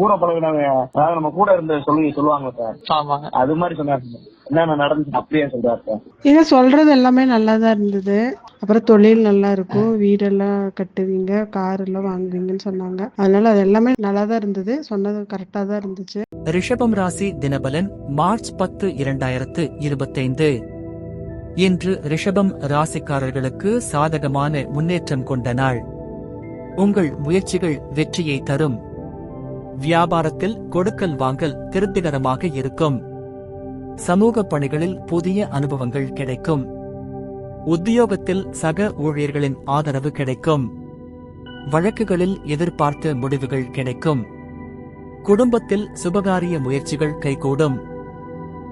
கூட பழகினவங்க அதாவது நம்ம கூட இருந்த சொல்லி சொல்லுவாங்க சார். அது மாதிரி சொன்னாரு சார். என்னென்ன நடந்துச்சு அப்படியே சொல்றாரு சார். நீங்க சொல்றது எல்லாமே நல்லா தான் இருந்தது. அப்புறம் தொழில் நல்லா இருக்கும். வீடெல்லாம் கட்டுவீங்க கார் எல்லாம் வாங்குவீங்கன்னு சொன்னாங்க. அதனால அது எல்லாமே நல்லா தான் இருந்தது. சொன்னது கரெக்டா தான் இருந்துச்சு. ரிஷபம் ராசி தினபலன் மார்ச் பத்து இரண்டாயிரத்து இருபத்தைந்து. இன்று ரிஷபம் ராசிக்காரர்களுக்கு சாதகமான முன்னேற்றம் கொண்ட நாள். உங்கள் முயற்சிகள் வெற்றியை தரும். வியாபாரத்தில் கொடுக்கல் வாங்கல் திருப்திகரமாக இருக்கும். சமூக பணிகளில் புதிய அனுபவங்கள் கிடைக்கும். உத்தியோகத்தில் சக ஊழியர்களின் ஆதரவு கிடைக்கும். வழக்குகளில் எதிர்பார்த்த முடிவுகள் கிடைக்கும். குடும்பத்தில் சுபகாரிய முயற்சிகள் கைகூடும்.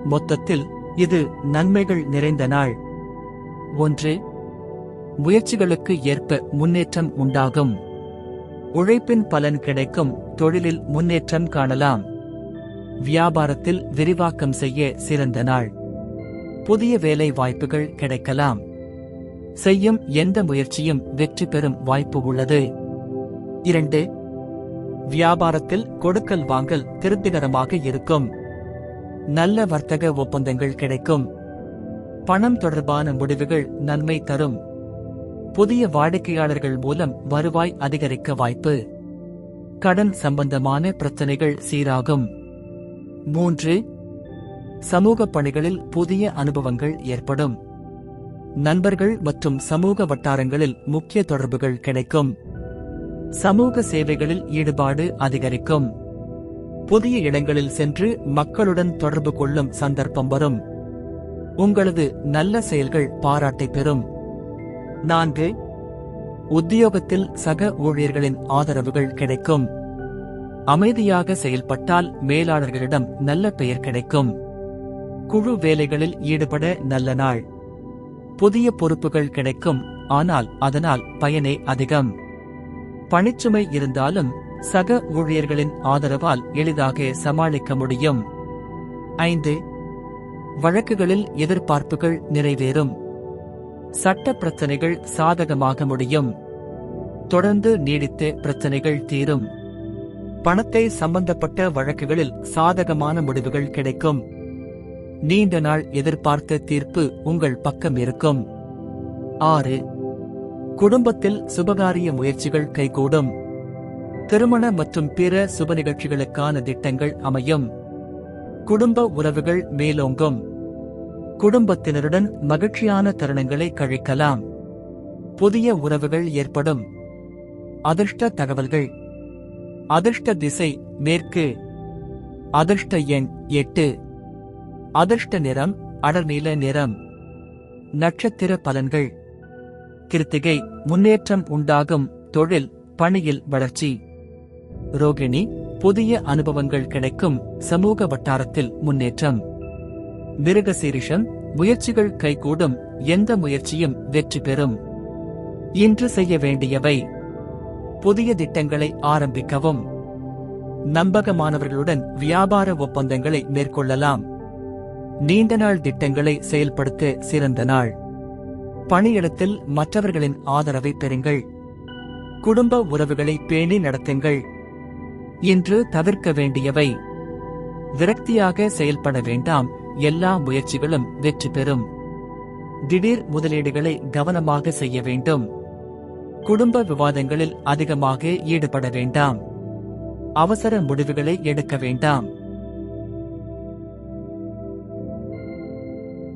மொத்தத்தில் இது நன்மைகள் நிறைந்த நாள். ஒன்று முயற்சிகளுக்கு ஏற்ப முன்னேற்றம் உண்டாகும். உழைப்பின் பலன் கிடைக்கும் தொழிலில் முன்னேற்றம் காணலாம். வியாபாரத்தில் விரிவாக்கம் செய்ய சிறந்த நாள். புதிய வேலை வாய்ப்புகள் கிடைக்கலாம். செய்யும் எந்த முயற்சியும் வெற்றி பெறும் வாய்ப்பு உள்ளது. இரண்டு வியாபாரத்தில் கொடுக்கல் வாங்கல் திருப்திகரமாக இருக்கும். நல்ல வர்த்தக ஒப்பந்தங்கள் கிடைக்கும். பணம் தொடர்பான முடிவுகள் நன்மை தரும். புதிய வாடிக்கையாளர்கள் மூலம் வருவாய் அதிகரிக்க வாய்ப்பு. கடன் சம்பந்தமான பிரச்சனைகள் சீராகும். மூன்று சமூக பணிகளில் புதிய அனுபவங்கள் ஏற்படும். நண்பர்கள் மற்றும் சமூக வட்டாரங்களில் முக்கிய தொடர்புகள் கிடைக்கும். சமூக சேவைகளில் ஈடுபாடு அதிகரிக்கும். புதிய இடங்களில் சென்று மக்களுடன் தொடர்பு கொள்ளும் சந்தர்ப்பம் வரும். உங்களது நல்ல செயல்கள் பாராட்டை பெறும். நான்கு. உத்தியோகத்தில் சக ஊழியர்களின் ஆதரவுகள் கிடைக்கும். அமைதியாக செயல்பட்டால் மேலாளர்களிடம் நல்ல பெயர் கிடைக்கும். குழு வேலைகளில் ஈடுபட நல்ல நாள். புதிய பொறுப்புகள் கிடைக்கும் ஆனால் அதனால் பயனே அதிகம். பணிச்சுமை இருந்தாலும் சக ஊழியர்களின் ஆதரவால் எளிதாக சமாளிக்க முடியும். ஐந்து. வழக்குகளில் எதிர்பார்ப்புகள் நிறைவேறும். சட்ட பிரச்சனைகள் சாதகமாக முடியும். தொடர்ந்து நீடித்த பிரச்சனைகள் தீரும். பணத்தை சம்பந்தப்பட்ட வழக்குகளில் சாதகமான முடிவுகள் கிடைக்கும். நீண்ட நாள் எதிர்பார்த்த தீர்ப்பு உங்கள் பக்கம் இருக்கும். ஆறு குடும்பத்தில் சுபகாரிய முயற்சிகள் கைகூடும். திருமண மற்றும் பிற சுப நிகழ்ச்சிகளுக்கான திட்டங்கள் அமையும். குடும்ப உறவுகள் மேலோங்கும். குடும்பத்தினருடன் மகிழ்ச்சியான தருணங்களை கழிக்கலாம். புதிய உறவுகள் ஏற்படும். அதிர்ஷ்ட தகவல்கள். அதிர்ஷ்ட திசை மேற்கு. அதிர்ஷ்ட எண் எட்டு. அதிர்ஷ்ட நிறம் அடர்நீல நிறம். நட்சத்திர பலன்கள். கிருத்திகை முன்னேற்றம் உண்டாகும் தொழில் பணியில் வளர்ச்சி. ரோகிணி புதிய அனுபவங்கள் கிடைக்கும் சமூக வட்டாரத்தில் முன்னேற்றம். மிருகசீரிஷம் முயற்சிகள் கைகூடும் எந்த முயற்சியும் வெற்றி பெறும். இன்று செய்ய வேண்டியவை புதிய திட்டங்களை ஆரம்பிக்கவும். நம்பகமானவர்களுடன் வியாபார ஒப்பந்தங்களை மேற்கொள்ளலாம். நீண்ட நாள் திட்டங்களை செயல்படுத்த சிறந்த நாள். பணியிடத்தில் மற்றவர்களின் ஆதரவை பெறுங்கள். குடும்ப உறவுகளை பேணி நடத்துங்கள். இன்று தவிர்க்க வேண்டியவை. விரக்தியாக செயல்பட வேண்டாம். எல்லா முயற்சிகளும் வெற்றி பெறும். திடீர் முதலீடுகளை கவனமாக செய்ய வேண்டும். குடும்ப விவாதங்களில் அதிகமாக ஈடுபட வேண்டாம். அவசர முடிவுகளை எடுக்க வேண்டாம்.